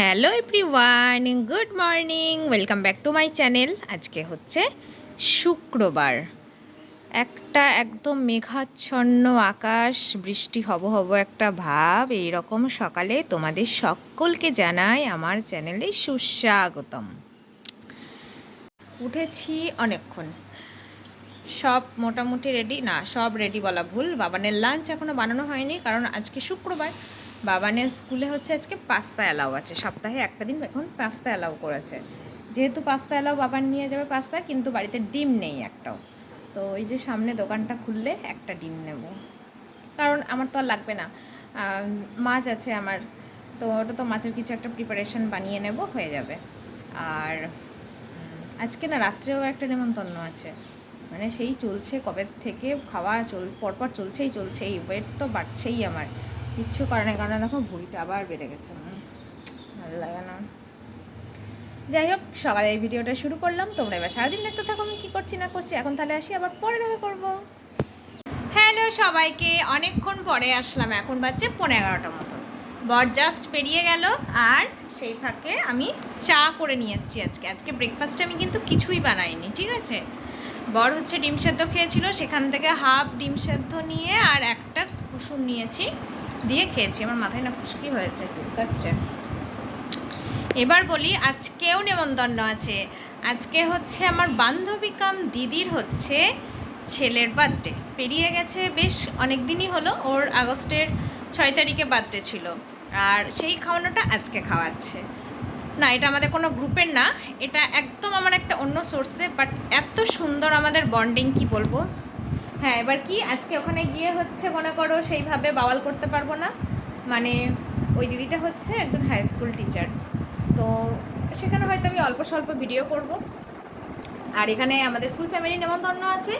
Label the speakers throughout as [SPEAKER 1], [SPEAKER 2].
[SPEAKER 1] Hello everyone, good morning, welcome back to my channel. আজকে হচ্ছে শুক্রবার। একটা একদম মেঘাচ্ছন্ন আকাশ, বৃষ্টি হব হব একটা ভাব এই রকম সকালে তোমাদের সকলকে জানাই আমার চ্যানেলে সুস্বাগতম। উঠেছি অনেকক্ষণ। সব মোটামুটি রেডি না, সব রেডি বলা ভুল। বাবানের লাঞ্চ এখনও বানানো হয়নি, কারণ আজকে শুক্রবার। বাবানের স্কুলে হচ্ছে আজকে পাস্তা অ্যালাউ আছে। সপ্তাহে একটা দিন এখন পাস্তা অ্যালাউ করেছে। যেহেতু পাস্তা অ্যালাউ বাবার নিয়ে যাবে পাস্তা, কিন্তু বাড়িতে ডিম নেই একটাও। তো ওই যে সামনে দোকানটা খুললে একটা ডিম নেব। কারণ আমার তো আর লাগবে না। মাছ আছে আমার। তো ওটা তো মাছের কিছু একটা প্রিপারেশন বানিয়ে নেব, হয়ে যাবে। আর আজকে না রাত্রেও একটা নেমন্তন্ন আছে। মানে সেই চলছে কবে থেকে খাওয়া চল, পরপর চলছেই চলছেই ওয়েট তো বাড়ছেই আমার। কিচ্ছু করে না কারণ দেখো ভুঁড়িটা আবার বেড়ে গেছে ভালো লাগে না। যাই হোক, সকালে এই ভিডিওটা শুরু করলাম। তোমরা এবার সারাদিন দেখতে থাকো, আমি কী করছি, না করছি। এখন তাহলে আসি, আবার পরে দেখা করব। হ্যালো সবাইকে, অনেকক্ষণ পরে আসলাম। এখন বাজছে পনেরো এগারোটার মতো। বর জাস্ট পেরিয়ে গেল, আর সেই ফাঁকে আমি চা করে নিয়ে এসেছি আজকে। আজকে ব্রেকফাস্টে আমি কিন্তু কিছুই বানাইনি, ঠিক আছে? বর হচ্ছে ডিম সেদ্ধ খেয়েছিল, সেখান থেকে হাফ ডিম সেদ্ধ নিয়ে আর একটা কুসুম নিয়েছি। দিয়ে খেয়েছি, আমার মাথায় না খুশকি হয়েছে, চুলকাচ্ছে। এবার বলি, আজকেও নেমন্তন্ন আছে। আজকে হচ্ছে আমার বান্ধবী কাম দিদির হচ্ছে ছেলের বার্থডে পেরিয়ে গেছে বেশ অনেক দিনই হলো, ওর আগস্টের ছয় তারিখে বার্থডে ছিল। আর সেই খাওয়ানোটা আজকে খাওয়াচ্ছে। না, এটা আমাদের কোনো গ্রুপের না, এটা একদম আমার একটা অন্য সোর্সে বাট এত সুন্দর আমাদের বন্ডিং কি বলব? হ্যাঁ এবার কি? আজকে ওখানে গিয়ে হচ্ছে মনে করো সেইভাবে বাওয়াল করতে পারব না। মানে ওই দিদিটা হচ্ছে একজন হাই স্কুল টিচার তো সেখানে হয়তো আমি অল্প স্বল্প ভিডিও করব। আর এখানে আমাদের ফুল ফ্যামিলি নেমন্তন্ন আছে।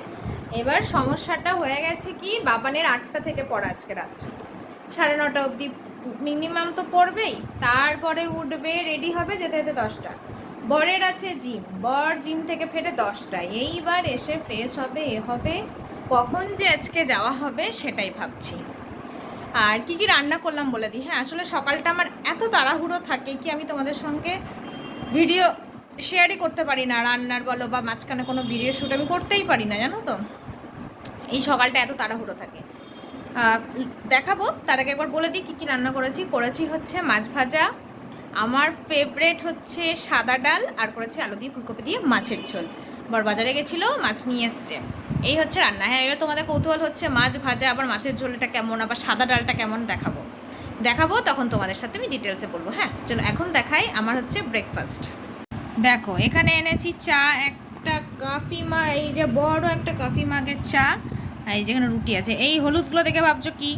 [SPEAKER 1] এবার সমস্যাটা হয়ে গেছে কি? বাবানের আটটা থেকে পড়া আজকে রাত্রে। সাড়ে নটা অবধি মিনিমাম তো পড়বেই। তারপরে উঠবে রেডি হবে যেতে যেতে দশটা। বরের আছে জিম বর জিম থেকে ফেরে দশটায়। এইবার এসে ফ্রেশ হবে, এ হবে। কখন যে আজকে যাওয়া হবে সেটাই ভাবছি। আর কি কি রান্না করলাম বলে দিই? হ্যাঁ আসলে সকালটা আমার এত তাড়াহুড়ো থাকে কি আমি তোমাদের সঙ্গে ভিডিও শেয়ারই করতে পারি না, রান্নার বলো বা মাঝখানে কোনো ভিডিও শ্যুট আমি করতেই পারি না, জানো তো? এই সকালটা এত তাড়াহুড়ো থাকে। দেখাবো, তার আগে একবার বলে দিই কী কী রান্না করেছি। করেছি হচ্ছে মাছ ভাজা, আমার ফেভারেট হচ্ছে সাদা ডাল, আর করেছি আলু দিয়ে ফুলকপি দিয়ে মাছের ঝোল। বর বাজারে গেছিল, মাছ নিয়ে এসছে। এই হচ্ছে রান্না। হ্যাঁ এবার তোমাদের কৌতূহল হচ্ছে মাছ ভাজা, আবার মাছের ঝোলটা কেমন, আবার সাদা ডালটা কেমন দেখাবো। দেখাবো, তখন তোমাদের সাথে আমি ডিটেলসে বলব। হ্যাঁ চলো এখন দেখাই আমার হচ্ছে ব্রেকফাস্ট দেখো, এখানে এনেছি চা, একটা কফি মা এই যে বড় একটা কফি মাগের চা এই যেখানে রুটি আছে। এই হলুদগুলো দেখে ভাবছ কি?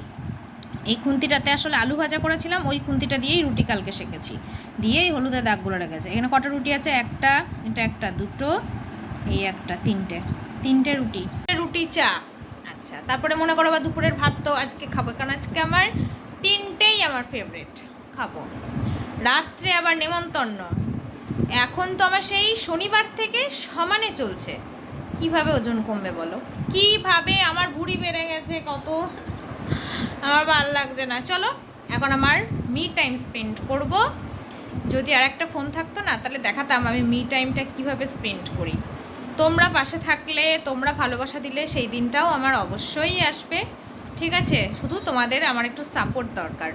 [SPEAKER 1] এই খুন্তিটাতে আসলে আলু ভাজা করেছিলাম, ওই খুন্তিটা দিয়েই রুটি কালকে শেখেছি দিয়েই হলুদের দাগগুলো রেখেছে। এখানে কটা রুটি আছে? একটা, এটা একটা, দুটো, এই একটা, তিনটে। তিনটে রুটি। রুটি চা। আচ্ছা তারপরে মনে করো বা দুপুরের ভাত তো আজকে খাব, কারণ আজকে আমার তিনটেই আমার ফেভারিট খাব। রাত্রে আবার নেমন্তন্ন। এখন তো আমার সেই শনিবার থেকে সমানে চলছে। কীভাবে ওজন কমবে বলো? কীভাবে আমার ভুঁড়ি বেড়ে গেছে, কত? আমার ভালো লাগছে না। চলো, এখন আমার মি টাইম স্পেন্ড করব। যদি আর একটা ফোন থাকতো না, তাহলে দেখাতাম আমি মি টাইমটা কীভাবে স্পেন্ড করি। তোমরা পাশে থাকলে তোমরা ভালোবাসা দিলে সেই দিনটাও আমার অবশ্যই আসবে। ঠিক আছে? শুধু তোমাদের আমার একটু সাপোর্ট দরকার।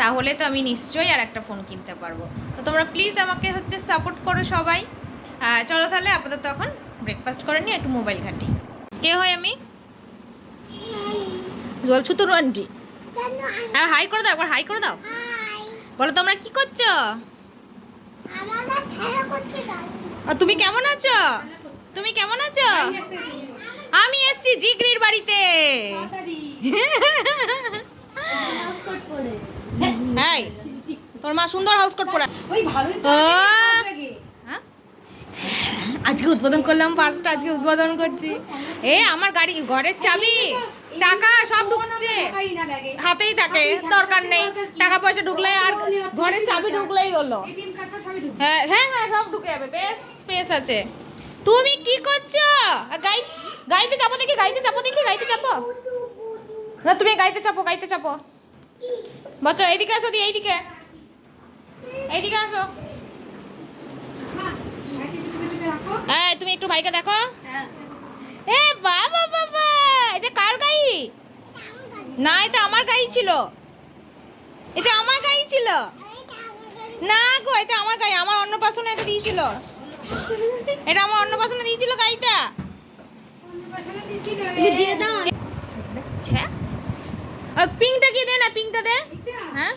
[SPEAKER 1] তাহলে তো আমি নিশ্চয়ই আর একটা ফোন কিনতে পারব। তো তোমরা প্লিজ আমাকে হচ্ছে সাপোর্ট করো সবাই। চলো তাহলে আপাতত এখন ব্রেকফাস্ট করে নিয়ে একটু মোবাইল ঘাঁটি। কে হয় আমি? বলছো তো আন্টি। আর হাই করে দাও একবার হাই করে দাও। বলো তোমরা কি করছ? আর তুমি কেমন আছো? তুমি কেমন আছো? আমি এসছি জিগরির বাড়িতে। হ্যাঁ তোর মা সুন্দর হাউস কোট পরে।
[SPEAKER 2] ওই ভালোই তো।
[SPEAKER 1] হ্যাঁ? আজকে উদ্বোধন করলাম পাঁচটা আজকে উদ্বোধন করছি। এ আমার গাড়ি ঘরের চাবি। টাকা সব ঢুকছে। হাতেই থাকে দরকার নেই। টাকা পয়সা ঢুকলে আর ঘরের চাবি ঢুকলেই হলো। হ্যাঁ হ্যাঁ হ্যাঁ সব ঢুকে যাবে। বেশ স্পেস আছে। তুমি কি করছ? গাড়ি গাড়িতে চাপো দেখি গাড়িতে চাপো দেখি গাড়িতে চাপো। না তুমি গাড়িতে চাপো গাড়িতে চাপো। বচ্চা এইদিকে আসো দি এইদিকে। এইদিকে আসো। এই তুমি একটু ভাইকে দেখো।
[SPEAKER 2] হ্যাঁ।
[SPEAKER 1] এ বাবা বাবা। এটা কার গাই? না এটা আমার গাই ছিল। এটা আমার গাই ছিল। না গো এটা আমার গাই আমার অন্নপ্রাশনে এটা দিয়েছিল। এটা আমার অন্নপ্রাশনে দিয়েছিল গাইটা। দিয়ে দাও। আর পিংটা কি দে না পিংটা দে। হ্যাঁ?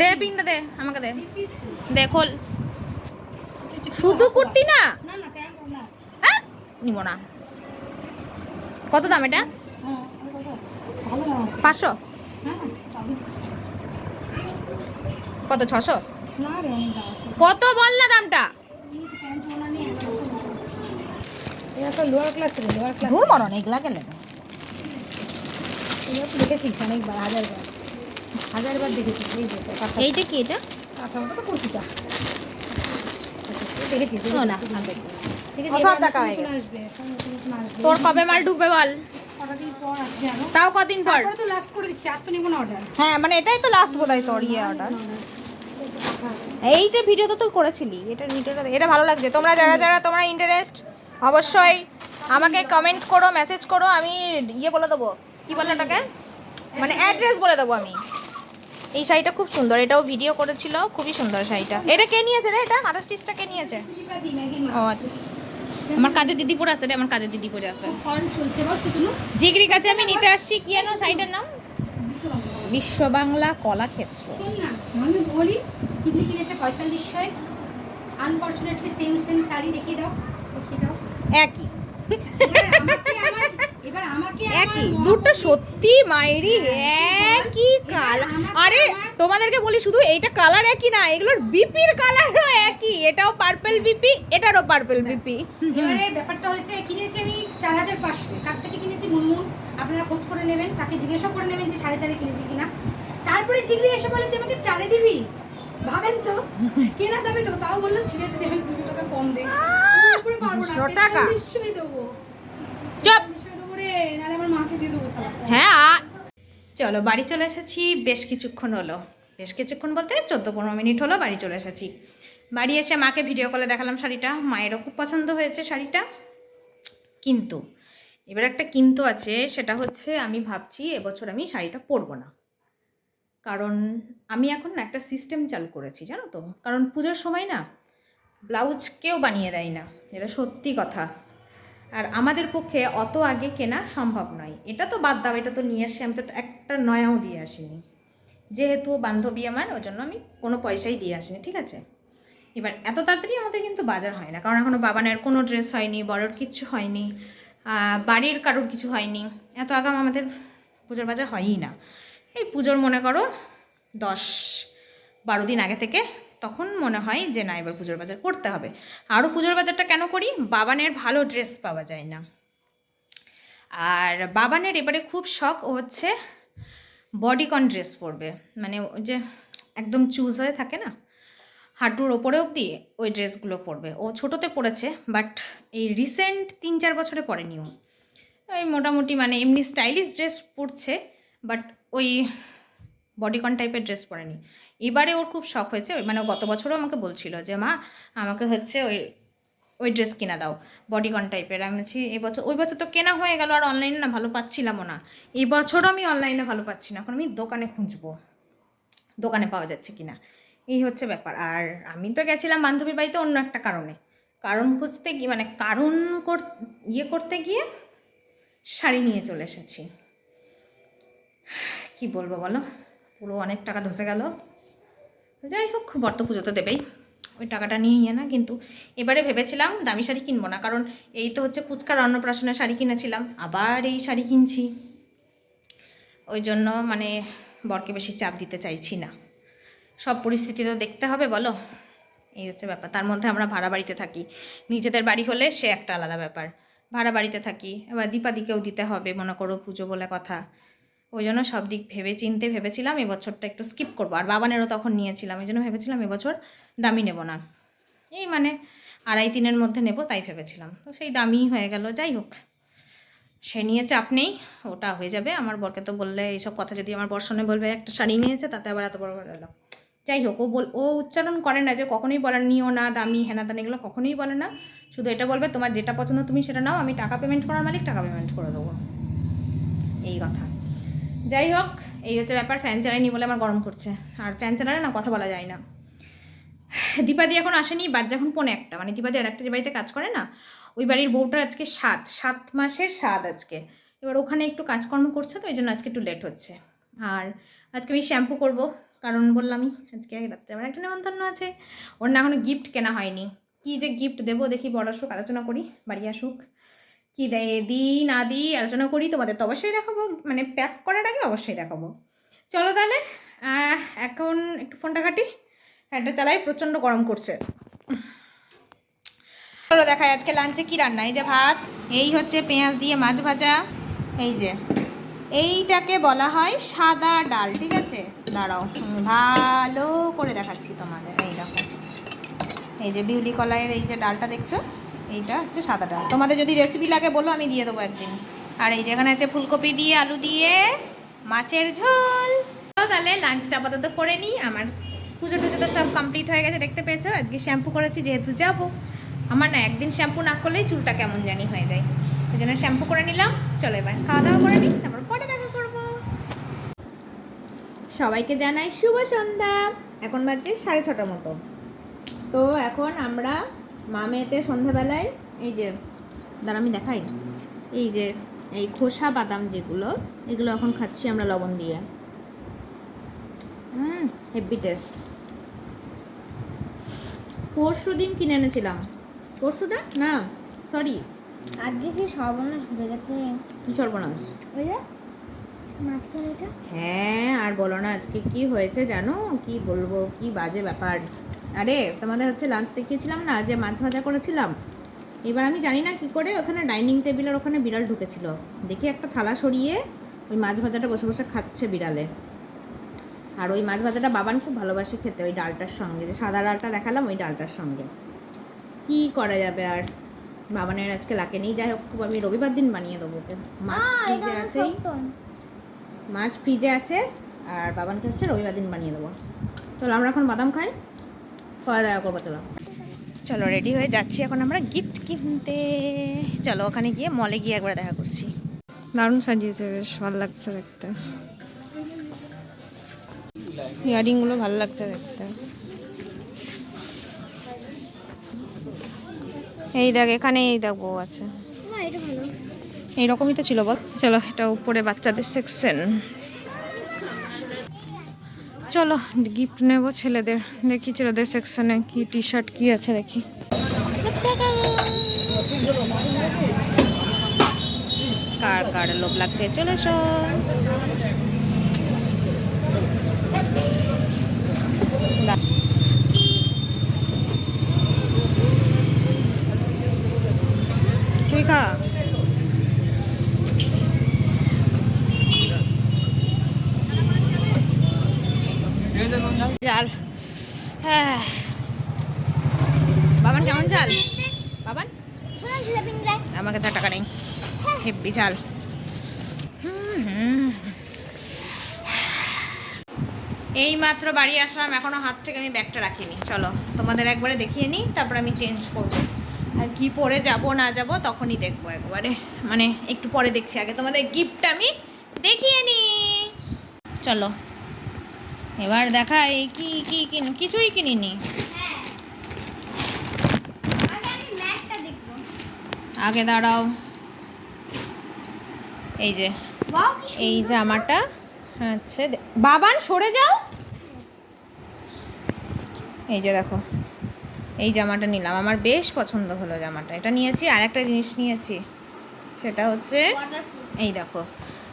[SPEAKER 1] দে পিংটা দে আমাকে দে।
[SPEAKER 2] পিস
[SPEAKER 1] দে খোল। শুধু কুর্তি না? হ্যাঁ? নিব না। কত দাম এটা? পাঁচশো? কত ছশো? কত বল না দামটা? ধুর মরণ এগুলা গেলে
[SPEAKER 2] দেখেছিস অনেকবার হাজারবার। হাজারবার দেখেছিস এই যে কাঁথা।
[SPEAKER 1] এইটা কি এটা?
[SPEAKER 2] কুর্তিটা। দেখেছিস
[SPEAKER 1] না, সব দেখা হয়ে গেছে। তোর কবে মাল ঢুকবে বল? তাও কদিন পর? হ্যাঁ মানে এটাই তো লাস্ট বোধহয় তোর ইয়ে অর্ডার এইটা ভিডিও তো তুই করেছিলি এটা ভিডিওটা এটা ভালো লাগছে। তোমরা যারা যারা তোমরা ইন্টারেস্ট অবশ্যই আমাকে কমেন্ট করো মেসেজ করো আমি ইয়ে বলে দেবো। কি বলে ওটাকে? মানে অ্যাড্রেস বলে দেবো আমি। এই শাড়িটা খুব সুন্দর এটাও ভিডিও করেছিল খুবই সুন্দর শাড়িটা। এটা কে নিয়েছে রে এটা? মাদার স্টিচটা কে নিয়েছে? ও আমার কাজের দিদি পরে আছে রে আমার কাজের দিদি পরে আছে।
[SPEAKER 2] ফর্ম চলছে বস শুধু
[SPEAKER 1] জিগরি কাছে আমি নিতে আসছি কি জানো শাড়িটার নাম? বিশ্ব বাংলা কলাক্ষেত্র।
[SPEAKER 2] শুন না আমি বলি চিনি কিনেছে পঁয়তাল্লিশশোয় আনফর্চুনেটলি সেম সেম শাড়ি দেখিয়ে দাও দেখিয়ে দাও।
[SPEAKER 1] একই।
[SPEAKER 2] এবার আমার এবার আমাকে
[SPEAKER 1] একই। দুটো সত্যি মায়েরই একই কালার আরে তোমাদেরকে বলি শুধু এইটা কালার একই না এগুলোর বিপির কালারও একই। এটাও পার্পল বিপি এটারও পার্পল বিপি।
[SPEAKER 2] এবারে ব্যাপারটা হচ্ছে কিনেছি আমি চার হাজার পাঁচশো। কার থেকে কিনেছি? মুনমুন। আপনারা খোঁজ করে নেবেন তাকে জিজ্ঞাসা করে নেবেন যে সাড়ে চারে কিনেছি কিনা। তারপরে জিগরি এসে বলে তুই আমাকে চারে দিবি? ভাবেন তো। কেনা দামে তো তাও বললাম ঠিক আছে দেবেন দুশো টাকা কম দে। উপরে পারব না।
[SPEAKER 1] 200 টাকা?
[SPEAKER 2] নিশ্চয়ই দেবো
[SPEAKER 1] চপ
[SPEAKER 2] নিশ্চয়ই দেবো রে
[SPEAKER 1] হ্যাঁ চলো, বাড়ি চলে এসেছি। বেশ কিছুক্ষণ হলো। বেশ কিছুক্ষণ বলতে চোদ্দ পনেরো মিনিট হলো বাড়ি চলে এসেছি। বাড়ি এসে মাকে ভিডিও কলে দেখালাম শাড়িটা। মায়েরও খুব পছন্দ হয়েছে শাড়িটা। কিন্তু, এবার একটা কিন্তু আছে, সেটা হচ্ছে আমি ভাবছি এবছর আমি শাড়িটা পরবো না। কারণ আমি এখন একটা সিস্টেম চালু করেছি, জানো তো। কারণ পুজোর সময় না ব্লাউজ কেউ বানিয়ে দেয় না। এটা সত্যি কথা। আর আমাদের পক্ষে অত আগে কেনা সম্ভব নয়। এটা তো বাদ দাও, এটা তো নিয়ে আসি, আমি তো একটা নয়াও দিয়ে আসিনি। যেহেতু বান্ধবী আমার ওই জন্য আমি কোনো পয়সাই দিয়ে আসিনি, ঠিক আছে? এবার এত তাড়াতাড়ি আমাদের কিন্তু বাজার হয় না, কারণ এখনও বাবা বাবানের কোনো ড্রেস হয়নি, বড়োর কিচ্ছু হয়নি বাড়ির কারোর কিছু হয়নি, এত আগাম আমাদের পুজোর বাজার হয়ই না। এই পুজোর মনে করো দশ বারো দিন আগে থেকে তখন মনে হয় যে না, এবার পুজোর বাজার করতে হবে। আরও পুজোর বাজারটা কেন করি? বাবানের ভালো ড্রেস পাওয়া যায় না। আর বাবানের এবারে খুব শখ, ও হচ্ছে বডিকন ড্রেস পরবে। মানে যে একদম চুজ হয়ে থাকে না, হাঁটুর ওপরে অবধি ওই ড্রেসগুলো পরবে। ও ছোটোতে পড়েছে বাট এই রিসেন্ট তিন চার বছরে পরেনি ও। ওই মোটামুটি মানে এমনি স্টাইলিশ ড্রেস পরছে, বাট ওই বডিকন টাইপের ড্রেস পরেনি। এবারে ওর খুব শখ হয়েছে মানে গত বছরও আমাকে বলছিল যে, মা, আমাকে হচ্ছে ওই ওই ড্রেস কিনা দাও বডিকন টাইপের আমি বলছি এবছর ওই বছর তো কেনা হয়ে গেল, আর অনলাইনে না ভালো পাচ্ছিলামও না। এই বছরও আমি অনলাইনে ভালো পাচ্ছি না, এখন আমি দোকানে খুঁজবো, দোকানে পাওয়া যাচ্ছে কি না এই হচ্ছে ব্যাপার। আর আমি তো গেছিলাম বান্ধবীর বাড়িতে অন্য একটা কারণে। কারণ খুঁজতে গিয়ে মানে কারণ কর ইয়ে করতে গিয়ে শাড়ি নিয়ে চলে এসেছি। কি বলব বলো? পুরো অনেক টাকা ধসে গেল। যাই হোক বর্ত পুজো তো দেবেই। ওই টাকাটা নিয়ে ইয়ে না কিন্তু এবারে ভেবেছিলাম দামি শাড়ি কিনবো না, কারণ এই তো হচ্ছে কুচকার অন্নপ্রাশনের শাড়ি কিনেছিলাম, আবার এই শাড়ি কিনছি। ওই জন্য মানে বরকে বেশি চাপ দিতে চাইছি না। সব পরিস্থিতি তো দেখতে হবে, বলো? এই হচ্ছে ব্যাপার। তার মধ্যে আমরা ভাড়া বাড়িতে থাকি। নিজেদের বাড়ি হলে সে একটা আলাদা ব্যাপার। ভাড়া বাড়িতে থাকি, এবার দীপাদিকেও দিতে হবে, মনে করো পুজো বলে কথা। ওই জন্য সব দিক ভেবে চিনতে ভেবেছিলাম এবছরটা একটু স্কিপ করব। আর বাবানেরও তখন নিয়েছিলাম, এই জন্য ভেবেছিলাম এবছর দামি নেব না। এই মানে আড়াই তিনের মধ্যে নেব তাই ভেবেছিলাম। তো সেই দামি হয়ে গেল, যাই হোক। সে নিয়ে চাপ নেই, ওটা হয়ে যাবে। আমার বরকে তো বললে এইসব কথা যদি আমার বর বলবে একটা শাড়ি নিয়েছে, তাতে আবার এত বড় বড় এলো যাই হোক, ও বল, ও উচ্চারণ করে না যে কখনোই বলে নিও না, দামি হেনা দান এগুলো কখনোই বলে না। শুধু এটা বলবে, তোমার যেটা পছন্দ তুমি সেটা নাও, আমি টাকা পেমেন্ট করার মালিক, টাকা পেমেন্ট করে দেবো। এই কথা। যাই হোক এই হচ্ছে ব্যাপার ফ্যান চালাইনি বলে আমার গরম করছে। আর ফ্যান চালালে না কথা বলা যায় না। দীপাদি এখন আসেনি, বাদ যখন পৌনে একটা। মানে দীপাদি আর একটা যে বাড়িতে কাজ করে না, ওই বাড়ির বউটার আজকে সাত সাত মাসের স্বাদ আজকে। এবার ওখানে একটু কাজকর্ম করছে তো, এই জন্য আজকে একটু লেট হচ্ছে। আর আজকে আমি শ্যাম্পু করব, কারণ বললামই, আজকে রাত্রে আমার একটা নেমন্তন্ন আছে। ওর না এখনও গিফট কেনা হয়নি। কি যে গিফট দেবো দেখি বড় আসুক, আলোচনা করি, বাড়ি আসুক। কি দেয়? দিই, না দিই, আলোচনা করি, তোমাদের তো অবশ্যই দেখাবো। মানে প্যাক করার আগে অবশ্যই দেখাবো। চলো তাহলে এখন একটু ফোনটা কাটি ফ্যানটা চালাই, প্রচণ্ড গরম করছে। চলো দেখাই আজকে লাঞ্চে কি রান্না। এই যে ভাত, এই হচ্ছে পেঁয়াজ দিয়ে মাছ ভাজা। এই যে, এইটাকে বলা হয় সাদা ডাল, ঠিক আছে? দাঁড়াও ভালো করে দেখাচ্ছি তোমাদের, এই দেখো। এই যে বিউলি কলাইয়ের এই যে ডালটা দেখছ? এইটা হচ্ছে সাদাটা তোমাদের যদি রেসিপি লাগে, বলো, আমি দিয়ে দেবো একদিন। আর এই যেখানে আছে ফুলকপি দিয়ে আলু দিয়ে মাছের ঝোল। তাহলে লাঞ্চটা আপাতত করে নিই। আমার পুজো টুজো তো সব কমপ্লিট হয়ে গেছে, দেখতে পেয়েছ? আজকে শ্যাম্পু করেছি, যেহেতু যাব। আমার না একদিন শ্যাম্পু না করলেই চুলটা কেমন জানি হয়ে যায়। ওই জন্য শ্যাম্পু করে নিলাম। চলো এবার খাওয়া দাওয়া করে নিই, তারপর পরে দেখা করব। সবাইকে জানাই শুভ সন্ধ্যা। এখন বাজছে সাড়ে ছটার মতো। তো এখন আমরা মামেতে সন্ধ্যাবেলায় এই যে দাঁড়া আমি দেখাই। এই যে এই খোসা বাদাম যেগুলো এগুলো এখন খাচ্ছি আমরা লবণ দিয়ে। হুম হেভি টেস্ট পরশু দিন কিনে এনেছিলাম। পরশুটা না সরি
[SPEAKER 3] আজকে কি সর্বনাশ ঘুরে গেছে?
[SPEAKER 1] কি সর্বনাশ?
[SPEAKER 3] ওই যে মাছ খেলেছে
[SPEAKER 1] হ্যাঁ আর বলো না আজকে কি হয়েছে জানো? কি বলব? কি বাজে ব্যাপার? আরে তোমাদের হচ্ছে লাঞ্চ দেখিয়েছিলাম না যে মাছ ভাজা করেছিলাম। এবার আমি জানি না কি করে ওখানে ডাইনিং টেবিলের ওখানে বিড়াল ঢুকেছিল। দেখি একটা থালা সরিয়ে ওই মাছ ভাজাটা বসে বসে খাচ্ছে বিড়ালে। আর ওই মাছ ভাজাটা বাবান খুব ভালোবাসে খেতে ওই ডালটার সঙ্গে। যে সাদা ডালটা দেখালাম ওই ডালটার সঙ্গে। কি করা যাবে আর? বাবানের আজকে লাগে নেই। যাই হোক খুব আমি রবিবার দিন বানিয়ে দেবো ওকে। মাছ ফ্রিজে আছেই মাছ ফ্রিজে আছে। আর বাবানকে হচ্ছে রবিবার দিন বানিয়ে দেবো। চলো আমরা এখন বাদাম খাই। খাওয়া দাওয়া করব চলো চলো রেডি হয়ে যাচ্ছি। এখন আমরা গিফট কিনতে। চলো ওখানে গিয়ে মলে গিয়ে একবার দেখা করছি। দারুণ সাজিয়েছে বেশ ভালো লাগছে দেখতে। ইয়ারিংগুলো ভালো লাগছে দেখতে। এই দেখ এখানে এই দেখ বউ আছে। এইরকমই তো ছিল বল। চলো এটা উপরে বাচ্চাদের সেকশন চলো গিফট নেব ছেলেদের। দেখি ছেলেদের সেকশনে কি টি শার্ট কি আছে দেখি। কার কার লোভ লাগছে, চলে এসো। খা জাল হ্যাঁ বাবান, কেমন চাল? বাবান?
[SPEAKER 3] হ্যাঁ
[SPEAKER 1] আমার কাছে টাকা নেই। হেব্বি চাল। এই মাত্র বাড়ি আসলাম, এখনও হাত থেকে আমি ব্যাগটা রাখিনি। চলো, তোমাদের একবারে দেখিয়ে নিই, তারপর আমি চেঞ্জ করব। আর কি পরে যাব, না যাব, তখনই দেখব একবারে। মানে একটু পরে দেখছি আগে। তোমাদের গিফট আমি দেখিয়ে নিই। চলো। এবার দেখা এই কি কি কিন, কিছুই কিনিনি।
[SPEAKER 3] আগে
[SPEAKER 1] দাঁড়াও। এই যে, এই জামাটা হচ্ছে দে- বাবান, সরে যাও। এই যে দেখো, এই জামাটা নিলাম। আমার বেশ পছন্দ হলো জামাটা। এটা নিয়েছি আর একটা জিনিস নিয়েছি। সেটা হচ্ছে, এই দেখো,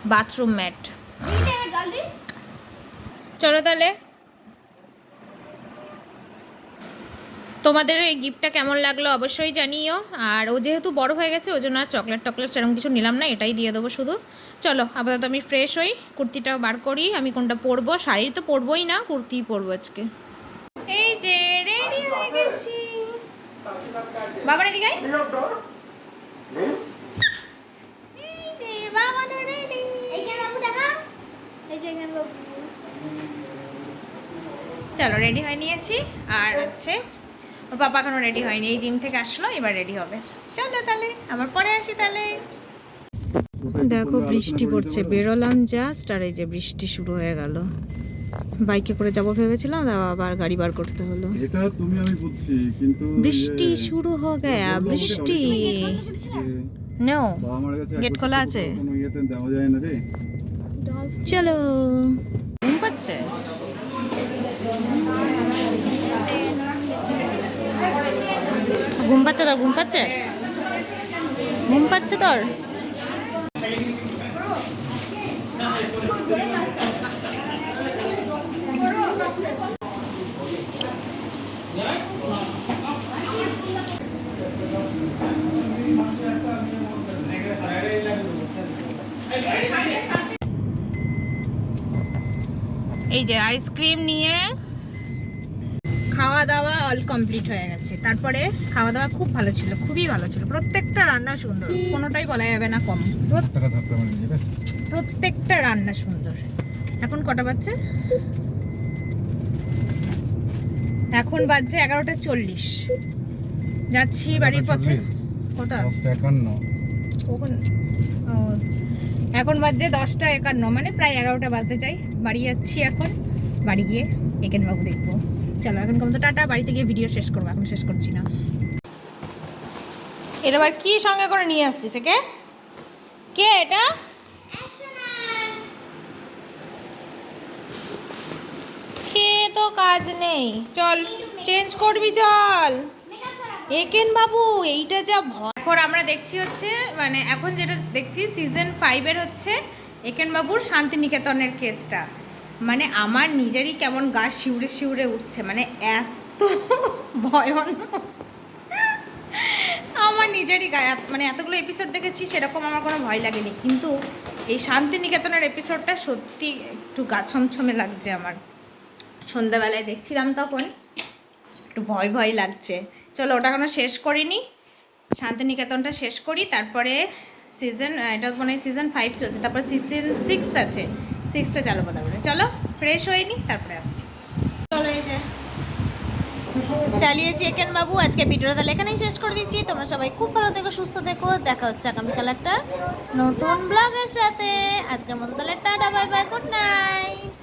[SPEAKER 1] বাথরুম ম্যাট। চলো তাহলে। তোমাদের এই গিফটটা কেমন লাগল অবশ্যই জানিও। আর ও যেহেতু বড় হয়ে গেছে, ওই জন্য আর চকলেট টকলেট সেরকম কিছু নিলাম না, এটাই দিয়ে দেবো শুধু। চলো, আপাতত আমি ফ্রেশ হই, কুর্তিটাও বার করি, আমি কোনটা পরবো? শাড়ি তো পরবোই না, কুর্তিই পরবো আজকে। এই যে রেডি হয়ে গেছি। বাবার এদিকে আয়। এই যে বাবাটা রেডি
[SPEAKER 3] এইখানে বাবু দেখা এই যে এখানে
[SPEAKER 1] চলো রেডি হয়ে নিয়েছি। আর হচ্ছে ওর পাপা এখনও রেডি হয়নি। এই জিম থেকে আসলো এবার রেডি হবে। চলো তাহলে আবার পরে আসি তাহলে। দেখো বৃষ্টি পড়ছে। বেরোলাম জাস্ট আর এই যে বৃষ্টি শুরু হয়ে গেল। বাইকে করে যাব ভেবেছিলাম আবার গাড়ি বার করতে হলো।
[SPEAKER 4] এটা তুমি আমি বুঝছি কিন্তু
[SPEAKER 1] বৃষ্টি
[SPEAKER 4] ইয়ে,
[SPEAKER 1] শুরু হয়ে গয়া বৃষ্টি। নো
[SPEAKER 4] বাবা এক
[SPEAKER 1] খোলা আছে?
[SPEAKER 4] পর কোনো ইয়েতে দেওয়া যায় না রে।
[SPEAKER 1] চলো। ঘুম পাচ্ছে? ঘুম পাচ্ছে তোর? ঘুম পাচ্ছে? ঘুম পাচ্ছে তোর? এই যে আইসক্রিম নিয়ে খাওয়া দাওয়া অল কমপ্লিট হয়ে গেছে। তারপরে খাওয়া দাওয়া খুব ভালো ছিল খুবই ভালো ছিল। প্রত্যেকটা রান্না সুন্দর কোনোটাই বলা যাবে না কম। প্রত-
[SPEAKER 4] টাকা থাকতে মানে
[SPEAKER 1] প্রত্যেকটা রান্না সুন্দর। এখন কটা বাজছে? এখন বাজছে এগারোটা চল্লিশ। যাচ্ছি বাড়ির পথে। কটা? এখন বাজছে দশটা একান্ন মানে প্রায় এগারোটা বাজতে চাই। বাড়ি যাচ্ছি এখন। বাড়ি গিয়ে একেন বাবু দেখব। চলো, এখন কম তো টাটা, বাড়িতে গিয়ে ভিডিও শেষ করব, এখন শেষ করছি না। এটা আবার কি সঙ্গে করে নিয়ে আসছিস একে? কে এটা? খেয়ে তো কাজ নেই। চল চেঞ্জ করবি, চল। একেন বাবু এইটা যা এখন আমরা দেখছি হচ্ছে মানে এখন যেটা দেখছি সিজন ফাইভের হচ্ছে একেন বাবুর শান্তিনিকেতনের কেসটা। মানে আমার নিজেরই কেমন গা শিউরে শিউরে উঠছে মানে এত ভয়ানক। আমার নিজেরই গায়ে মানে এতগুলো এপিসোড দেখেছি, সেরকম আমার কোনো ভয় লাগেনি। কিন্তু এই শান্তিনিকেতনের এপিসোডটা সত্যি একটু গা ছমছমে লাগছে আমার। সন্ধ্যাবেলায় দেখছিলাম তখন, একটু ভয় ভয় লাগছে। চলো ওটা এখনও শেষ করিনি। শান্তিনিকেতনটা শেষ করি, তারপরে সিজন এটা মনে হয় সিজন ফাইভ চলছে, তারপর সিজন সিক্স আছে সিক্সটা চালাবো তারপরে। চলো ফ্রেশ হয়নি তারপরে আসছি। চলো এই যে, চালিয়েছি একেন বাবু, আজকে ভিডিওটা তাহলে এখানেই শেষ করে দিচ্ছি। তোমরা সবাই খুব ভালো দেখো সুস্থ দেখো দেখা হচ্ছে আগামীকাল একটা নতুন ব্লগের সাথে। আজকের মতো তাহলে tata bye bye good night